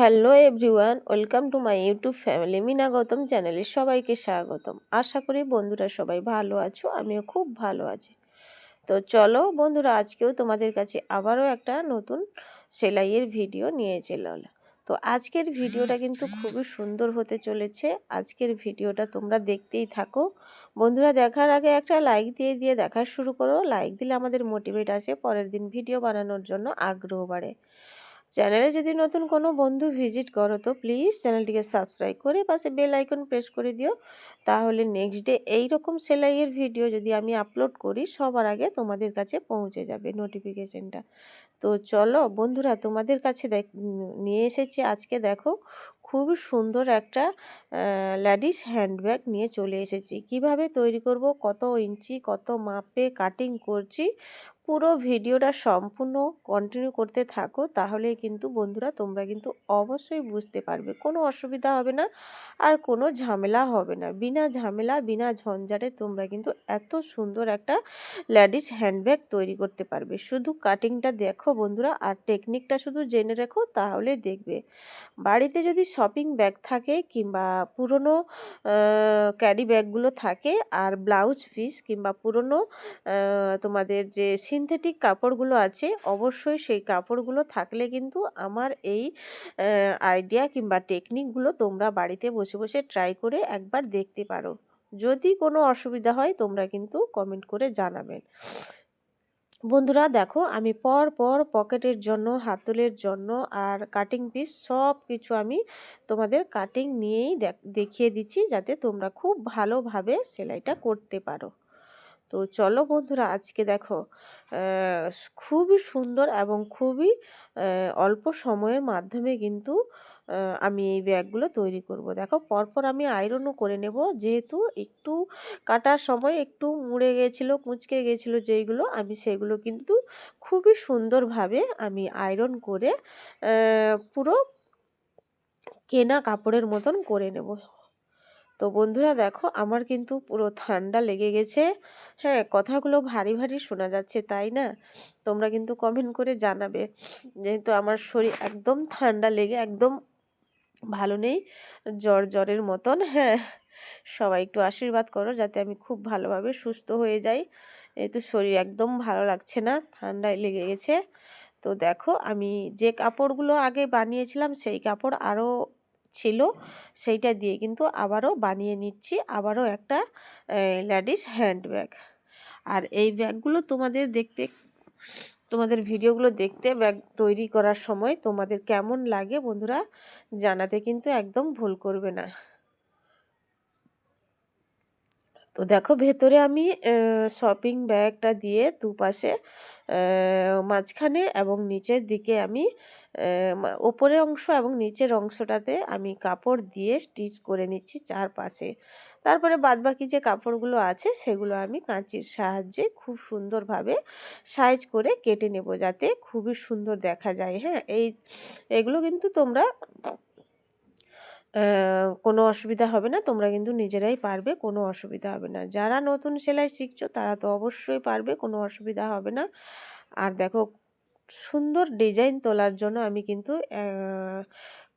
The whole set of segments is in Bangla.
Hello everyone, welcome to my YouTube family Mina Gautam চ্যানেলে সবাইকে স্বাগতম। আশা করি বন্ধুরা সবাই ভালো আছো, আমিও খুব ভালো আছি। তো চলো বন্ধুরা, আজকেও তোমাদের কাছে আবারও একটা নতুন সেলাইয়ের ভিডিও নিয়ে চলে তো আজকের ভিডিওটা কিন্তু খুবই সুন্দর হতে চলেছে। আজকের ভিডিওটা তোমরা দেখতেই থাকো। বন্ধুরা, দেখার আগে একটা লাইক দিয়ে দিয়ে দেখা শুরু করো। লাইক দিলে আমাদের মোটিভেট আছে, পরের দিন ভিডিও বানানোর জন্য আগ্রহ বাড়ে। চ্যানেলে যদি নতুন কোনো বন্ধু ভিজিট করো, তো প্লিজ চ্যানেলটিকে সাবস্ক্রাইব করে পাশে বেল আইকন প্রেস করে দিও। তাহলে নেক্সট ডে এই রকম সেলাইয়ের ভিডিও যদি আমি আপলোড করি, সবার আগে তোমাদের কাছে পৌঁছে যাবে নোটিফিকেশানটা তো চলো বন্ধুরা, তোমাদের কাছে দেখ, নিয়ে এসেছি। আজকে দেখো খুব সুন্দর একটা লেডিস হ্যান্ডব্যাগ নিয়ে চলে এসেছি। কীভাবে তৈরি করব, কত ইঞ্চি, কত মাপে কাটিং করছি পুরো ভিডিওটা সম্পূর্ণ কন্টিনিউ করতে থাকো তাহলে কিন্তু বন্ধুরা তোমরা কিন্তু অবশ্যই বুঝতে পারবে। কোনো অসুবিধা হবে না আর কোনো ঝামেলা হবে না। বিনা ঝামেলা, বিনা ঝঞ্ঝাটে তোমরা কিন্তু এত সুন্দর একটা লেডিস হ্যান্ডব্যাগ তৈরি করতে পারবে। শুধু কাটিংটা দেখো বন্ধুরা আর টেকনিকটা শুধু জেনে রেখো, তাহলে দেখবে। বাড়িতে যদি শপিং ব্যাগ থাকে কিংবা পুরনো ক্যারি ব্যাগগুলো থাকে আর ব্লাউজ পিস কিংবা পুরনো তোমাদের যে সিনথেটিক কাপড়গুলো আছে, অবশ্যই সেই কাপড়গুলো থাকলে কিন্তু আমার এই আইডিয়া কিংবা টেকনিকগুলো তোমরা বাড়িতে বসে বসে ট্রাই করে একবার দেখতে পারো। যদি কোনো অসুবিধা হয় তোমরা কিন্তু কমেন্ট করে জানাবেন। বন্ধুরা দেখো, আমি পর পর পকেটের জন্য, হাতলের জন্য আর কাটিং পিস সব কিছু আমি তোমাদের কাটিং নিয়েই দেখিয়ে দিচ্ছি যাতে তোমরা খুব ভালোভাবে সেলাইটা করতে পারো। তো চলো বন্ধুরা, আজকে দেখো খুবই সুন্দর এবং খুবই অল্প সময়ের মাধ্যমে কিন্তু আমি এই ব্যাগগুলো তৈরি করব। দেখো, পরপর আমি আয়রনও করে নেব। যেহেতু একটু কাটার সময় একটু মুড়ে গেছিল, কুঁচকে গেছিল যেইগুলো, আমি সেগুলো কিন্তু খুবই সুন্দরভাবে আমি আয়রন করে পুরো কেনা কাপড়ের মতন করে নেব। তো বন্ধুরা দেখো, আমার কিন্তু পুরো ঠান্ডা লেগে গেছে। হ্যাঁ কথাগুলো ভারী ভারী শোনা যাচ্ছে, তাই না? তোমরা কিন্তু কমেন্ট করে জানাবে। যেহেতু আমার শরীর একদম ঠান্ডা লেগে, একদম ভালো নেই, জ্বর জ্বরের মতন হ্যাঁ। সবাই একটু আশীর্বাদ করো যাতে আমি খুব ভালোভাবে সুস্থ হয়ে যাই। এই তো শরীর একদম ভালো লাগছে না, ঠান্ডায় লেগে গেছে। তো দেখো, আমি যে কাপড়গুলো আগে বানিয়েছিলাম, সেই কাপড় আরও ছিল, সেইটা দিয়ে কিন্তু আবারও বানিয়ে নিচ্ছি। আবারও একটা লেডিস হ্যান্ডব্যাগ আর এই ব্যাগগুলো তোমাদের দেখতে, তোমাদের ভিডিওগুলো দেখতে ব্যাগ তৈরি করার সময় তোমাদের কেমন লাগে বন্ধুরা জানাতে কিন্তু একদম ভুল করবে না। তো দেখো ভেতরে আমি শপিং ব্যাগটা দিয়ে দুপাশে মাঝখানে এবং নিচের দিকে আমি ওপরের অংশ এবং নিচের অংশটাতে আমি কাপড় দিয়ে স্টিচ করে নিচ্ছি চারপাশে। তারপরে বাদবাকি যে কাপড়গুলো আছে সেগুলো আমি কাঁচির সাহায্যে খুব সুন্দরভাবে সাইজ করে কেটে নেব যাতে খুবই সুন্দর দেখা যায় হ্যাঁ? এই, এগুলো কিন্তু তোমরা কোনো অসুবিধা হবে না, তোমরা কিন্তু নিজেরাই পারবে, কোনো অসুবিধা হবে না। যারা নতুন সেলাই শিখছো, তারা তো অবশ্যই পারবে, কোনো অসুবিধা হবে না। আর দেখো, সুন্দর ডিজাইন তোলার জন্য আমি কিন্তু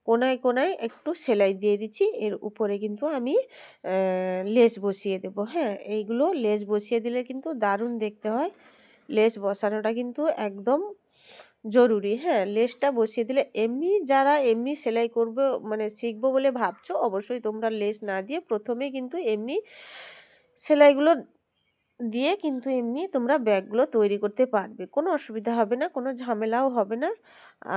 কোনায় কোনায় একটু সেলাই দিয়ে দিচ্ছি। এর উপরে কিন্তু আমি লেস বসিয়ে দেব হ্যাঁ? এইগুলো লেস বসিয়ে দিলে কিন্তু দারুণ দেখতে হয়। লেস বসানোটা কিন্তু একদম জরুরি। হ্যাঁ লেসটা বসিয়ে দিলে এমনি যারা এমনি সেলাই করবে মানে শিখব বলে ভাবছ, অবশ্যই তোমরা লেস না দিয়ে প্রথমে কিন্তু এমনি সেলাইগুলো দিয়ে কিন্তু এমনি তোমরা ব্যাগগুলো তৈরি করতে পারবে। কোনো অসুবিধা হবে না, কোনো ঝামেলাও হবে না।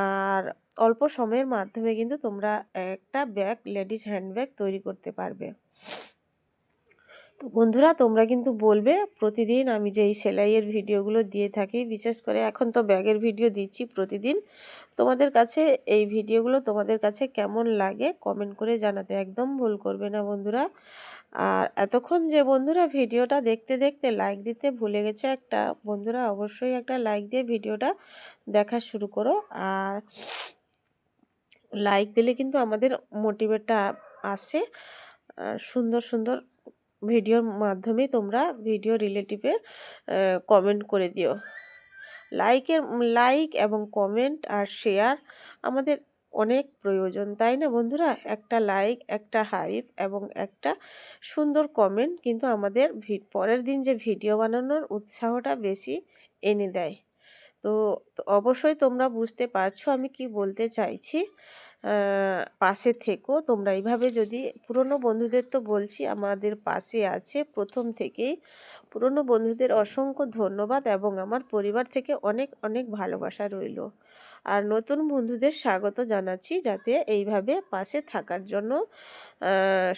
আর অল্প সময়ের মাধ্যমে কিন্তু তোমরা একটা ব্যাগ, লেডিস হ্যান্ডব্যাগ তৈরি করতে পারবে। তো বন্ধুরা, তোমরা কিন্তু বলবে, প্রতিদিন আমি যে এই সেলাইয়ের ভিডিওগুলো দিয়ে থাকি, বিশেষ করে এখন তো ব্যাগের ভিডিও দিচ্ছি প্রতিদিন, তোমাদের কাছে এই ভিডিওগুলো তোমাদের কাছে কেমন লাগে কমেন্ট করে জানাতে একদম ভুল করবে না বন্ধুরা। আর এতক্ষণ যে বন্ধুরা ভিডিওটা দেখতে দেখতে লাইক দিতে ভুলে গেছো একটা, বন্ধুরা অবশ্যই একটা লাইক দিয়ে ভিডিওটা দেখা শুরু করো। আর লাইক দিলে কিন্তু আমাদের মোটিভেটটা আসে সুন্দর সুন্দর ভিডিওর মাধ্যমে তোমরা ভিডিও রিলেটিভের কমেন্ট করে দিও। লাইকের লাইক এবং কমেন্ট আর শেয়ার আমাদের অনেক প্রয়োজন, তাই না বন্ধুরা? একটা লাইক একটা হাইপ এবং একটা সুন্দর কমেন্ট কিন্তু আমাদের পরের দিন যে ভিডিও বানানোর উৎসাহটা বেশি এনে দেয়। তো অবশ্যই তোমরা বুঝতে পারছ আমি কি বলতে চাইছি। পাশে থেকো। তোমরা এইভাবে যদি, পুরনো বন্ধুদের তো বলছি, আমাদের পাশে আছে। প্রথম থেকেই পুরনো বন্ধুদের অসংখ্য ধন্যবাদ এবং আমার পরিবার থেকে অনেক অনেক ভালোবাসা রইল। আর নতুন বন্ধুদের স্বাগত জানাচ্ছি যাতে এইভাবে পাশে থাকার জন্য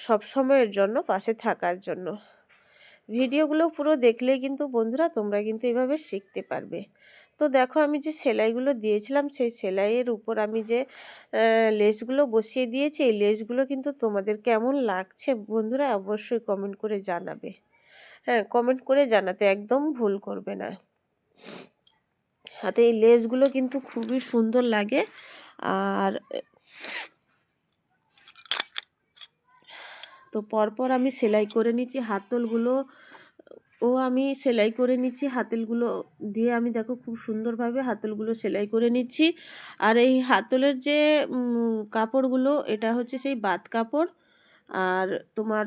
সব সময়ের জন্য পাশে থাকার জন্য। ভিডিওগুলো পুরো দেখলে কিন্তু বন্ধুরা, তোমরা কিন্তু এভাবে শিখতে পারবে। তো দেখো আমি যে সেলাইগুলো দিয়েছিলাম, সেই সেলাইয়ের উপর আমি যে লেসগুলো বসিয়ে দিয়েছি, এই লেসগুলো কিন্তু তোমাদের কেমন লাগছে বন্ধুরা অবশ্যই কমেন্ট করে জানাবে। হ্যাঁ কমেন্ট করে জানাতে একদম ভুল করবে না। হাতে এই লেসগুলো কিন্তু খুবই সুন্দর লাগে আর, তো পরপর আমি সেলাই করে নিচ্ছি, হাতলগুলো ও আমি সেলাই করে নিচ্ছি, হাতলগুলো দিয়ে আমি দেখো খুব সুন্দরভাবে হাতলগুলো সেলাই করে নিচ্ছি। আর এই হাতলের যে কাপড়গুলো, এটা হচ্ছে সেই বাত কাপড়। আর তোমার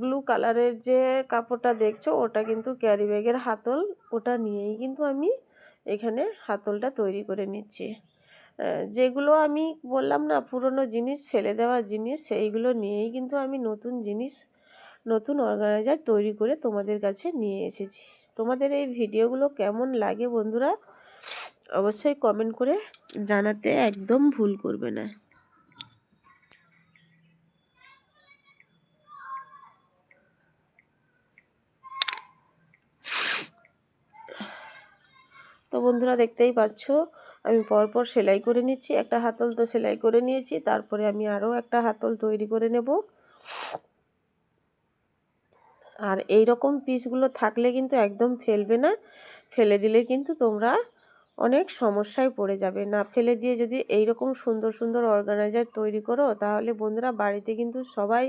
ব্লু কালারের যে কাপড়টা দেখছ, ওটা কিন্তু ক্যারি ব্যাগের হাতল। ওটা নিয়েই কিন্তু আমি এখানে হাতলটা তৈরি করে নিচ্ছি। যেগুলো আমি বললাম না, পুরনো জিনিস, ফেলে দেওয়া জিনিস, সেইগুলো নিয়েই কিন্তু আমি নতুন জিনিস নতুন অর্গানাইজার তৈরি করে তোমাদের কাছে নিয়ে এসেছি। তোমাদের এই ভিডিওগুলো কেমন লাগে বন্ধুরা, অবশ্যই কমেন্ট করে জানাতে একদম ভুল করবে না। তো বন্ধুরা দেখতেই পাচ্ছ, আমি পরপর সেলাই করে নিচ্ছি, একটা হাতল তো সেলাই করে নিয়েছি, তারপরে আমি আরও একটা হাতল তৈরি করে নেব। আর এই রকম পিসগুলো থাকলে কিন্তু একদম ফেলবে না। ফেলে দিলে কিন্তু তোমরা অনেক সমস্যায় পড়ে যাবে। না ফেলে দিয়ে যদি এই রকম সুন্দর সুন্দর অর্গানাইজার তৈরি করো, তাহলে বন্ধুরা বাড়িতে কিন্তু সবাই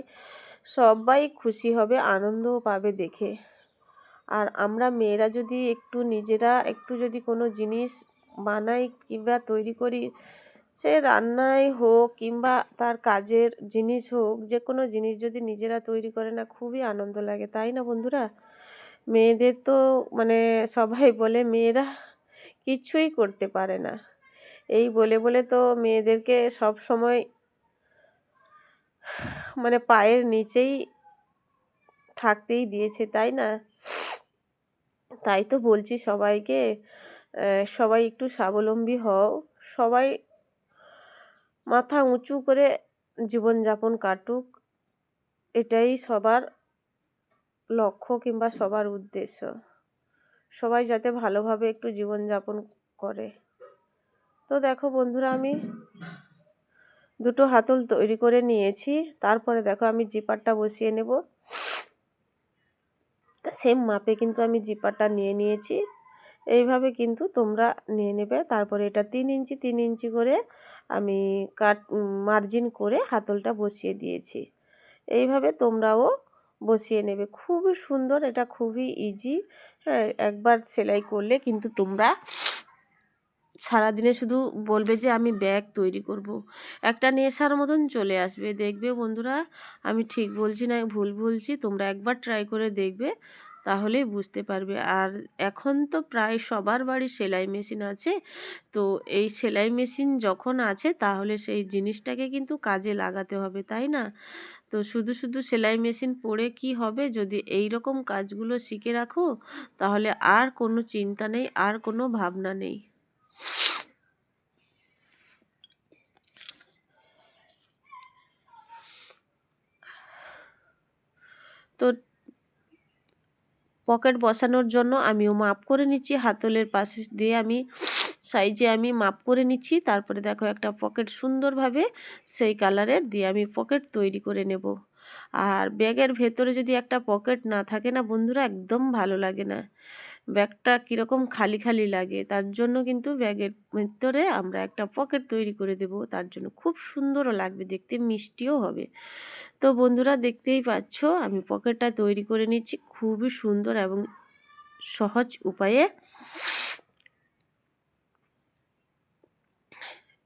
সবাই খুশি হবে, আনন্দও পাবে দেখে। আর আমরা মেয়েরা যদি একটু নিজেরা একটু যদি কোনো জিনিস বানাই কিংবা তৈরি করি সে রান্নায় হোক কিংবা তার কাজের জিনিস হোক যে কোনো জিনিস যদি নিজেরা তৈরি করে না, খুবই আনন্দ লাগে, তাই না বন্ধুরা? মেয়েদের তো মানে সবাই বলে মেয়েরা কিছুই করতে পারে না। এই বলে বলে তো মেয়েদেরকে সব সময় মানে পায়ের নিচেই থাকতেই দিয়েছে, তাই না? তাই তো বলছি সবাইকে সবাই একটু স্বাবলম্বী হও, সবাই মাথা উঁচু করে জীবনযাপন কাটুক, এটাই সবার লক্ষ্য কিংবা সবার উদ্দেশ্য। সবাই যাতে ভালোভাবে একটু জীবনযাপন করে। তো দেখো বন্ধুরা, আমি দুটো হাতল তৈরি করে নিয়েছি। তারপরে দেখো আমি জিপারটা বসিয়ে নেব। সেম মাপে কিন্তু আমি জিপারটা নিয়ে নিয়েছি। এইভাবে কিন্তু তোমরা নিয়ে নেবে। তারপরে এটা তিন ইঞ্চি তিন ইঞ্চি করে আমি কাট, মার্জিন করে হাতলটা বসিয়ে দিয়েছি। এইভাবে তোমরাও বসিয়ে নেবে। খুবই সুন্দর, এটা খুবই ইজি হ্যাঁ একবার সেলাই করলে কিন্তু তোমরা সারাদিনে শুধু বলবে যে আমি ব্যাগ তৈরি করব। একটা নেশার মতন চলে আসবে। দেখবে বন্ধুরা, আমি ঠিক বলছি না, ভুল বলছি। তোমরা একবার ট্রাই করে দেখবে। তাহলেই বুঝতে পারবে। আর এখন তো প্রায় সবার বাড়ি সেলাই মেশিন আছে। তো এই সেলাই মেশিন যখন আছে, তাহলে সেই জিনিসটাকে কিন্তু কাজে লাগাতে হবে, তাই না? তো শুধু শুধু সেলাই মেশিন পড়ে কি হবে? যদি এই রকম কাজগুলো শিখে রাখো, তাহলে আর কোনো চিন্তা নেই, আর কোনো ভাবনা নেই। তো পকেট বসানোর জন্য আমিও মাপ করে নিচ্ছি। হাতলের পাশে দিয়ে আমি সাইজে আমি মাপ করে নিচ্ছি। তারপরে দেখো একটা পকেট সুন্দরভাবে সেই কালারের দিয়ে আমি পকেট তৈরি করে নেব। আর ব্যাগের ভেতরে যদি একটা পকেট না থাকে না বন্ধুরা, একদম ভালো লাগে না। ব্যাগটা কীরকম খালি খালি লাগে, তার জন্য কিন্তু ব্যাগের ভিতরে আমরা একটা পকেট তৈরি করে দেব, তার জন্য খুব সুন্দরও লাগবে, দেখতে মিষ্টিও হবে। তো বন্ধুরা দেখতেই পাচ্ছ, আমি পকেটটা তৈরি করে নিচ্ছি খুবই সুন্দর এবং সহজ উপায়ে।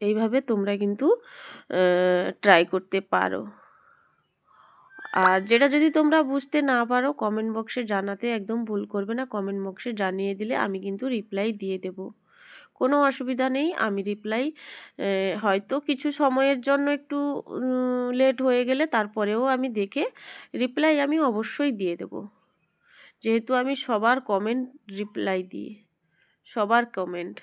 এইভাবে তোমরা কিন্তু ট্রাই করতে পারো। আর যেটা যদি তোমরা বুঝতে না পারো কমেন্ট বক্সে জানাতে একদম ভুল করবে না। কমেন্ট বক্সে জানিয়ে দিলে আমি কিন্তু রিপ্লাই দিয়ে দেব। কোনো অসুবিধা নেই, আমি রিপ্লাই হয়তো কিছু সময়ের জন্য একটু লেট হয়ে গেলে তারপরেও আমি দেখে রিপ্লাই আমি অবশ্যই দিয়ে দেব। যেহেতু আমি সবার কমেন্ট রিপ্লাই দিই, সবার কমেন্ট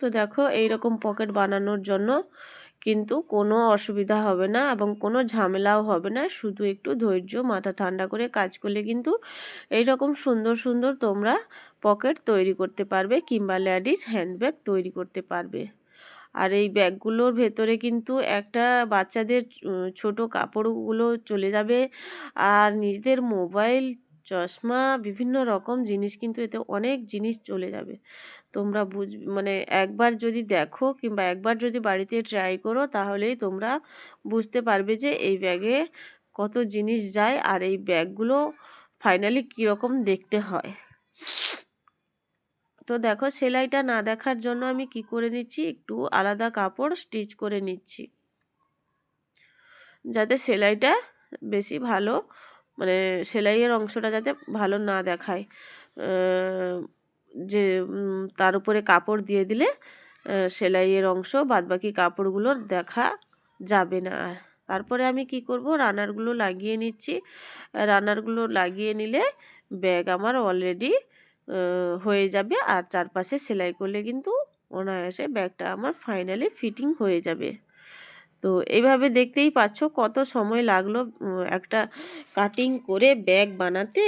তো দেখো এই রকম পকেট বানানোর জন্য কিন্তু কোনো অসুবিধা হবে না এবং কোনো ঝামেলাও হবে না। শুধু একটু ধৈর্য, মাথা ঠান্ডা করে কাজ করলে কিন্তু এই রকম সুন্দর সুন্দর তোমরা পকেট তৈরি করতে পারবে কিংবা ল্যাডিস হ্যান্ডব্যাগ তৈরি করতে পারবে। আর এই ব্যাগগুলোর ভেতরে কিন্তু একটা বাচ্চাদের ছোট কাপড়গুলো চলে যাবে। আর নিজেদের মোবাইল চশমা, বিভিন্ন রকম জিনিস কিন্তু এতে অনেক জিনিস চলে যাবে। তোমরা বুঝ মানে একবার যদি দেখো কিংবা একবার যদি বাড়িতে ট্রাই করো তাহলেই তোমরা বুঝতে পারবে যে এই ব্যাগে কত জিনিস যায় আর এই ব্যাগগুলো ফাইনালি কীরকম দেখতে হয়। তো দেখো সেলাইটা না দেখার জন্য আমি কি করে নিচ্ছি? একটু আলাদা কাপড় স্টিচ করে নিচ্ছি। যাতে সেলাইটা বেশি ভালো মানে সেলাইয়ের অংশটা যাতে ভালো না দেখায়। যে তার উপরে কাপড় দিয়ে দিলে সেলাইয়ের অংশ, বাদবাকি কাপড়গুলোর দেখা যাবে না আর। তারপরে আমি কি করব? রানারগুলো লাগিয়ে নিচ্ছি। রানারগুলো লাগিয়ে নিলে ব্যাগ আমার অলরেডি হয়ে যাবে আর চারপাশে সেলাই করলে কিন্তু অনায়াসে ব্যাগটা আমার ফাইনালি ফিটিং হয়ে যাবে। তো এইভাবে দেখতেই পাচ্ছ কত সময় লাগল একটা কাটিং করে ব্যাগ বানাতে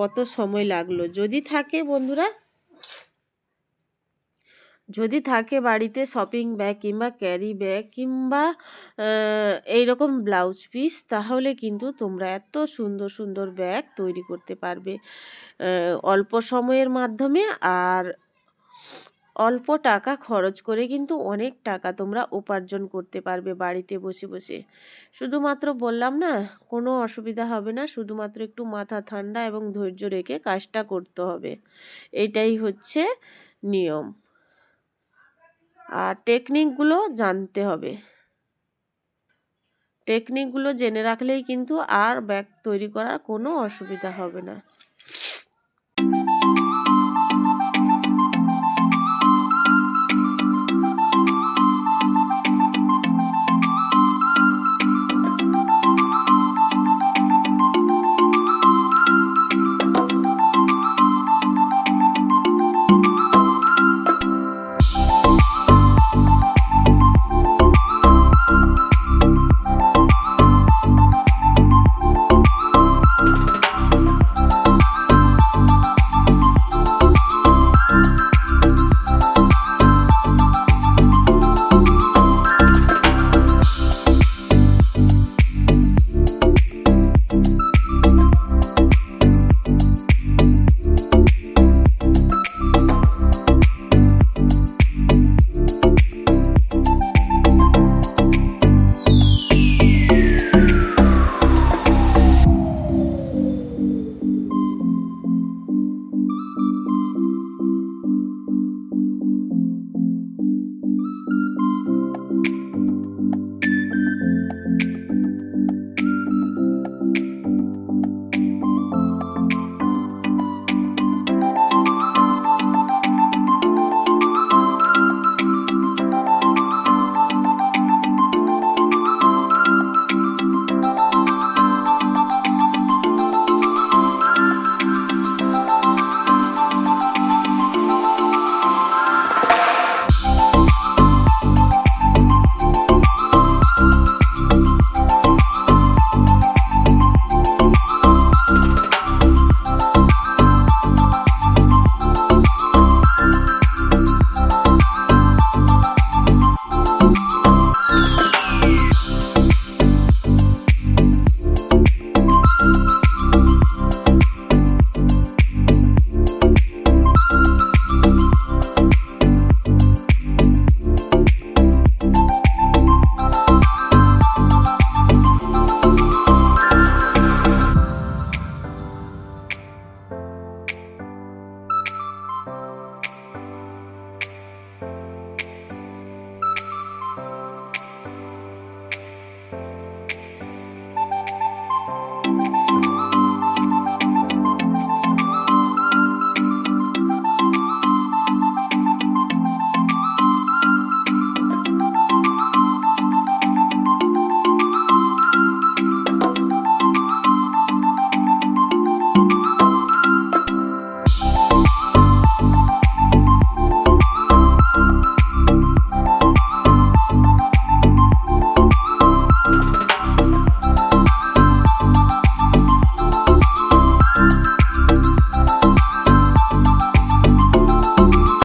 কত সময় লাগল। যদি থাকে বন্ধুরা, যদি থাকে বাড়িতে শপিং ব্যাগ কিংবা ক্যারি ব্যাগ কিংবা এই রকম ব্লাউজ পিস তাহলে কিন্তু তোমরা এত সুন্দর সুন্দর ব্যাগ তৈরি করতে পারবে অল্প সময়ের মাধ্যমে। আর অল্প টাকা খরচ করে কিন্তু অনেক টাকা তোমরা উপার্জন করতে পারবে বাড়িতে বসে বসে। শুধুমাত্র বললাম না, কোনো অসুবিধা হবে না, শুধুমাত্র একটু মাথা ঠান্ডা এবং ধৈর্য রেখে কাজটা করতে হবে। এটাই হচ্ছে নিয়ম। আর টেকনিকগুলো জানতে হবে। টেকনিকগুলো জেনে রাখলেই কিন্তু আর ব্যাগ তৈরি করার কোনো অসুবিধা হবে না।